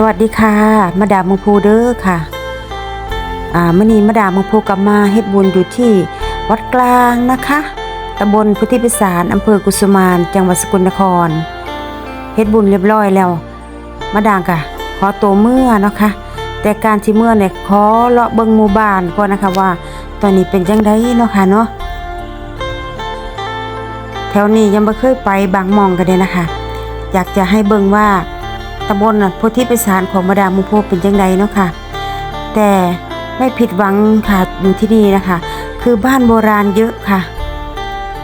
สวัสดีค่ะ มาดามมงพูเด้อค่ะ อ่ามื่อนี้มาดามมงพูกลับมาเฮ็ดบุญอยู่ที่วัดกลางนะคะตำบลพุทธิพิสารอำเภอกุสุมาน จังหวัดสกลนครเฮ็ดบุญเรียบร้อยแล้ว มาดามกะขอตัวเมื่อเนาะคะแต่การที่เมื่อเนี่ยขอเลาะเบิงหมู่บ้านก่อนนะคะว่า ตอนนี้เป็นจังไดเนาะค่ะเนาะแถวนี้ยังไม่เคยไปบางมองกันเลยนะคะ อยากจะให้เบิงว่า ตำบลน่ะโพธิปิสารของมาดามมุโพเป็นจังไดเนาะค่ะ แต่ไม่ผิดหวังค่ะอยู่ที่นี่นะคะ คือบ้านโบราณเยอะค่ะ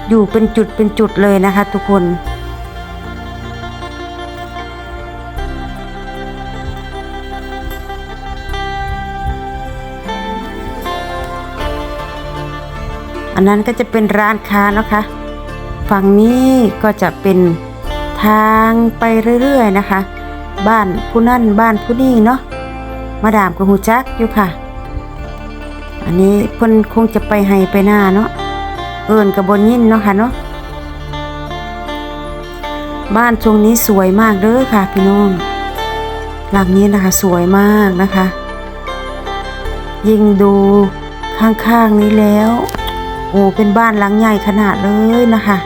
อยู่เป็นจุดเป็นจุดเลยนะคะ ทุกคนอันนั้นก็จะเป็นร้านค้านะคะ ฝั่งนี้ก็จะเป็นทางไปเรื่อยๆนะคะ บ้านผู้นั่นบ้านผู้นี่เนาะมาดามกับหูจักอยู่ค่ะ อันนี้เพิ่นคงจะไปให้ไปหน้าเนาะเอิญกับบนยินเนาะค่ะเนาะบ้านตรงนี้สวยมากเด้อค่ะพี่น้องหลังนี้นะคะสวยมากนะคะ ยิ่งดูข้างๆนี้แล้ว โอ้เป็นบ้านหลังใหญ่ขนาดเลยนะคะ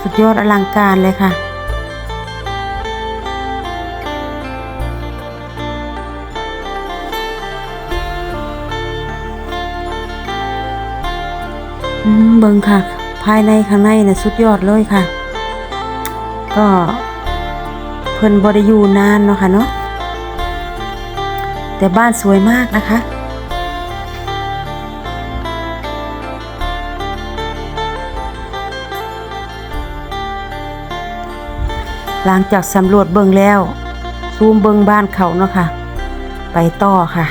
สุดยอดอลังการเลยค่ะ เบิงค่ะ ภายในข้างในนะสุดยอดเลยค่ะ ก็เพิ่นบริยูนานเนาะค่ะเนาะแต่บ้านสวยมากนะคะ หลังจากสำรวจเบิงแล้ว ซูมเบิงบ้านเขาเนาะค่ะ ไปต่อค่ะ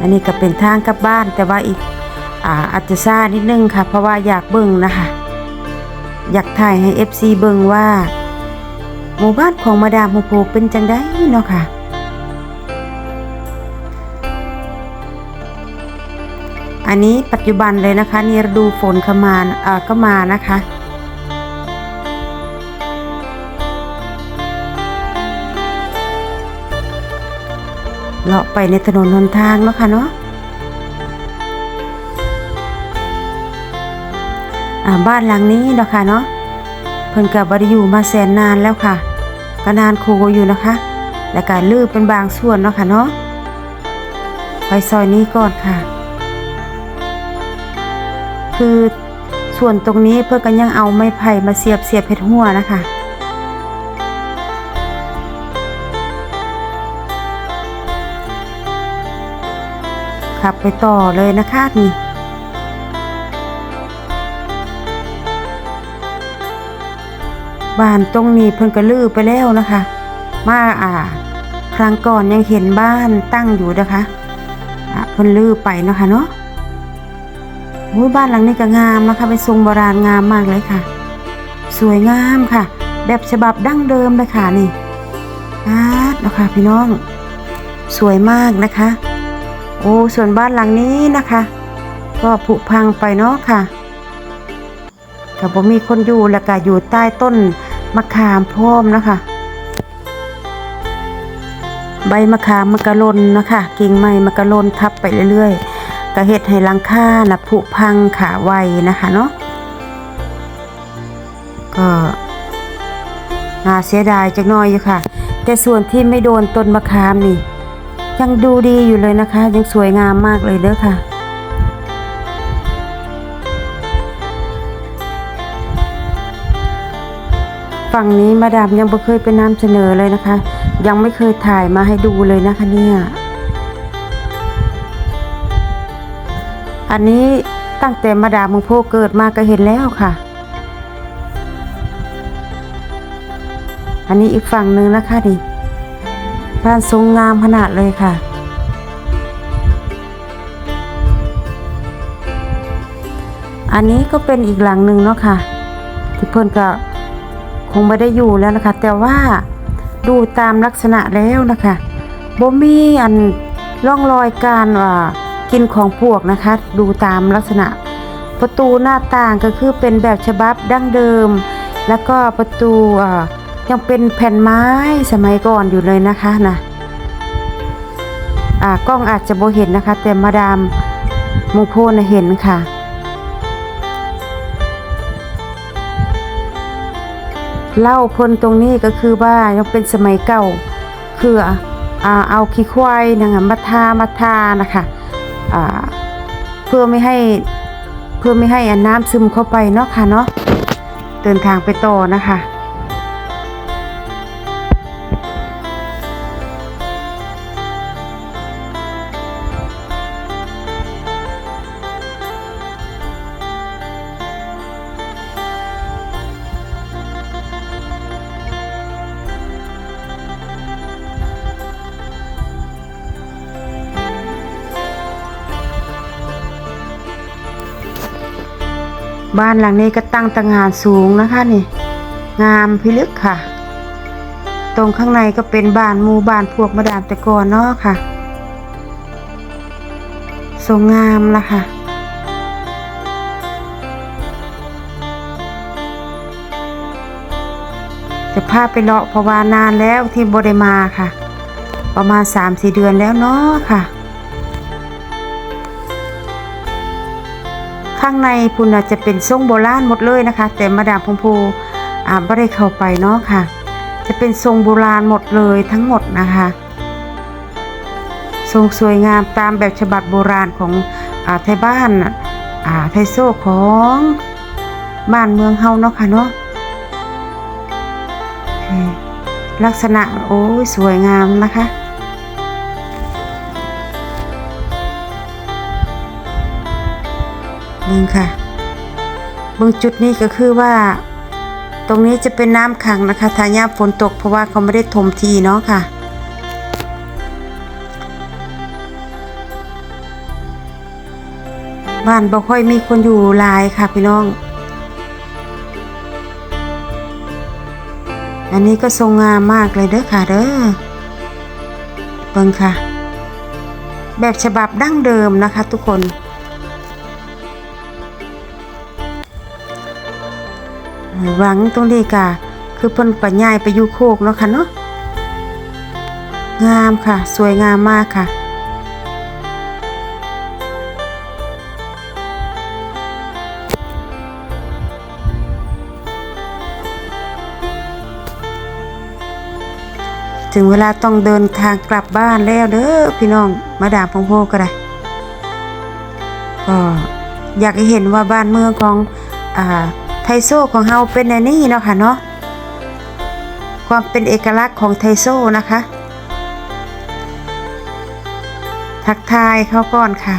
อันนี้ก็เป็นทางกลับบ้านแต่ว่าอีกอ่าอาจจะซ่านิดนึงค่ะ เพราะว่าอยากเบิ่งนะคะ อยากถ่ายให้ FC เบิ่งว่า หมู่บ้านของมาดามโฮโพเป็นจังได้เนาะค่ะอันนี้ปัจจุบันเลยนะคะนี่ฤดูฝนเข้ามาเอ่อก็มานะคะ เลาะไปในถนนหนทางเนาะค่ะเนาะบ้านหลังนี้เนาะค่ะเนาะเพิ่นกับบริอยู่มาแสนนานแล้วค่ะก็นานโคอยู่นะคะ และการลือเป็นบางส่วนเนาะค่ะเนาะไปซอยนี้ก่อนค่ะ คือส่วนตรงนี้เพื่อกันยังเอาไม้ไผ่มาเสียบเสียบเพชรหัวนะคะ ขับไปต่อเลยนะคะนี่บ้านตรงนี้เพิ่นก็ลื้อไปแล้วนะคะ มาอ่า ครั้งก่อนยังเห็นบ้านตั้งอยู่นะคะอะเพิ่นลื้อไปเนาะคะเนาะโอ้บ้านหลังนี้ก็งามนะคะเป็นทรงโบราณงามมากเลยค่ะ สวยงามค่ะ แบบฉบับดั้งเดิมเลยค่ะนี่อาดนาะค่ะพี่น้อง สวยมากนะคะ โอ้ส่วนบ้านหลังนี้นะคะ ก็ผุพังไปเนาะค่ะกับผมมีคนอยู่แล้วก็อยู่ใต้ต้นมะขามพร้อมนะคะ ใบมะขามมะกะลนนะคะกิ่งไม้มะกะลนทับไปเรื่อยๆก็เฮ็ดให้ลังค่านะผุพังขาไวนะคะเนาะก็น่าเสียดายจักน่อยอยู่ค่ะ แต่ส่วนที่ไม่โดนต้นมะขามนี่ ยังดูดีอยู่เลยนะคะ ยังสวยงามมากเลยเด้อค่ะ ฝั่งนี้มาดามยังไม่เคยไปนำเสนอเลยนะคะ ยังไม่เคยถ่ายมาให้ดูเลยนะคะเนี่ย อันนี้ตั้งแต่มาดามมึงโพเกิดมาก็เห็นแล้วค่ะ อันนี้อีกฝั่งหนึ่งนะคะนี่ บ้านทรงงามขนาดเลยค่ะ อันนี้ก็เป็นอีกหลังหนึ่งเนาะค่ะ ที่เพิ่อนก็คงไม่ได้อยู่แล้วนะคะ แต่ว่าดูตามลักษณะแล้วนะคะบ่มีอันร่องรอยการว่ากินของพวกนะคะ ดูตามลักษณะ ประตูหน้าต่างก็คือเป็นแบบฉบับดั้งเดิม แล้วก็ประตูอ่า ยังเป็นแผ่นไม้สมัยก่อนอยู่เลยนะคะนะอ่ากล้องอาจจะโบเห็นนะคะ แต่มาดามมงโพนะเห็นค่ะ เล่าพ้นตรงนี้ก็คือว่ายังเป็นสมัยเก่าคืออ่าเอาขี้ควายนะคะมาทามาทานะคะอ่าเพื่อไม่ให้เพื่อไม่ให้อน้ำซึมเข้าไปเนาะค่ะเนาะเดินทางไปต่อนะคะ บ้านหลังนี้ก็ตั้งตางานสูงนะคะนี่ งามพิลึกค่ะ ตรงข้างในก็เป็นบ้านหมู่บ้านพวกมาดามต่ก่อนเนาะค่ะสวยงามละค่ะจะพาไปเลาะเพราะว่านานแล้วที่บไดมาค่ะ ประมาณ3-4เดือนแล้วเนาะค่ะ ข้างในพุ่นจะเป็นทรงโบราณหมดเลยนะคะ แต่มาดามพงพูอ่าไม่ได้เข้าไปเนาะค่ะ จะเป็นทรงโบราณหมดเลยทั้งหมดนะคะทรงสวยงามตามแบบฉบับโบราณของอาไทยบ้านอ่าไทยโซ่ของบ้านเมืองเฮาเนาะค่ะเนาะลักษณะโอ้ยสวยงามนะคะ หนึ่งค่ะเบื้องจุดนี้ก็คือว่า ตรงนี้จะเป็นน้ำขังนะคะถ้ายาฝนตกเพราะว่าเขาไม่ได้ถมทีเนาะค่ะบ้านบ่ค่อยมีคนอยู่ลายค่ะพี่น้อง อันนี้ก็ทรงงามมากเลยเด้อค่ะเด้อเบิ่งค่ะ แบบฉบับดั้งเดิมนะคะทุกคน หวังตรงนี้กะคือเพิ่นปัญญายไปอยู่โคกเนาะค่ะเนาะงามค่ะ สวยงามมากค่ะถึงเวลาต้องเดินทางกลับบ้านแล้วเด้อพี่น้องมาดามพงโพก็ได้ก็อยากให้เห็นว่าบ้านเมืองของอ่า ไทโซของเฮาเป็นในนี้เนาะค่ะเนาะความเป็นเอกลักษณ์ของไทโซนะคะ ทักทายเขาก่อนค่ะ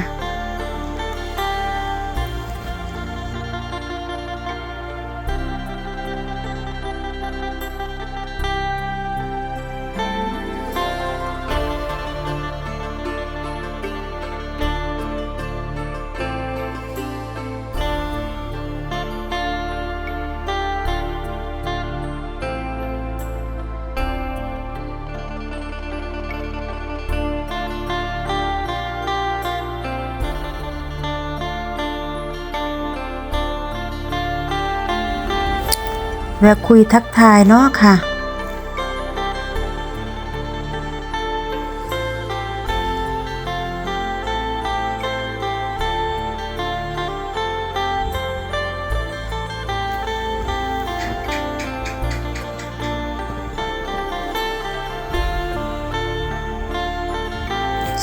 แวะคุยทักทายเนาะค่ะ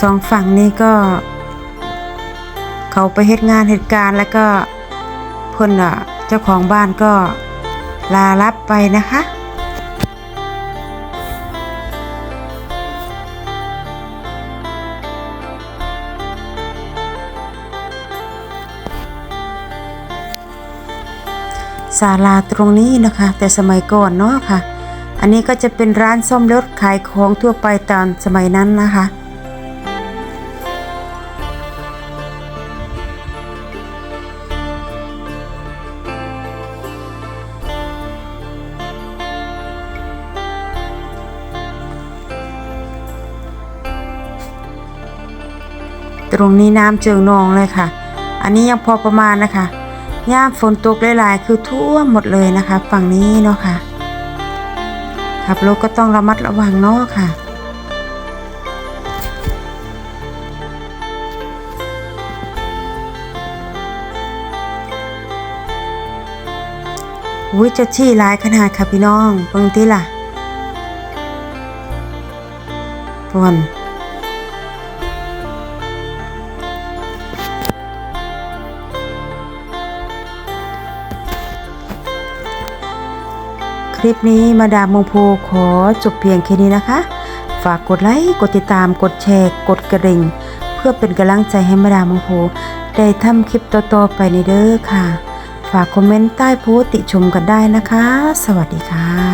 สองฝั่งนี้ก็ เขาไปเหตุงานเหตุการณ์แล้วก็เพิ่นอะเจ้าของบ้านก็ ลารับไปนะคะศาลาตรงนี้นะคะ แต่สมัยก่อนเนาะค่ะ อันนี้ก็จะเป็นร้านซ่อมรถขายของทั่วไปตอนสมัยนั้นนะคะ ตรงนี้น้ำเจิงนองเลยค่ะ อันนี้ยังพอประมาณนะคะย่ามฝนตกหลายๆคือทั่วหมดเลยนะคะ ฝั่งนี้เนาะค่ะขับรถก็ต้องระมัดระวังเนาะค่ะ อุ้ยจะชี้ร้ายขนาดค่ะพี่น้องเบิ่งติล่ะปวน คลิปนี้มาดามมงพูขอจบเพียงแค่นี้นะคะ ฝากกดไลค์กดติดตามกดแชร์กดกระดิ่ง เพื่อเป็นกำลังใจให้มาดามมงพูได้ทำคลิปต่อๆไปในเด้อค่ะ ฝากคอมเมนต์ใต้โพสติชมกันได้นะคะ สวัสดีค่ะ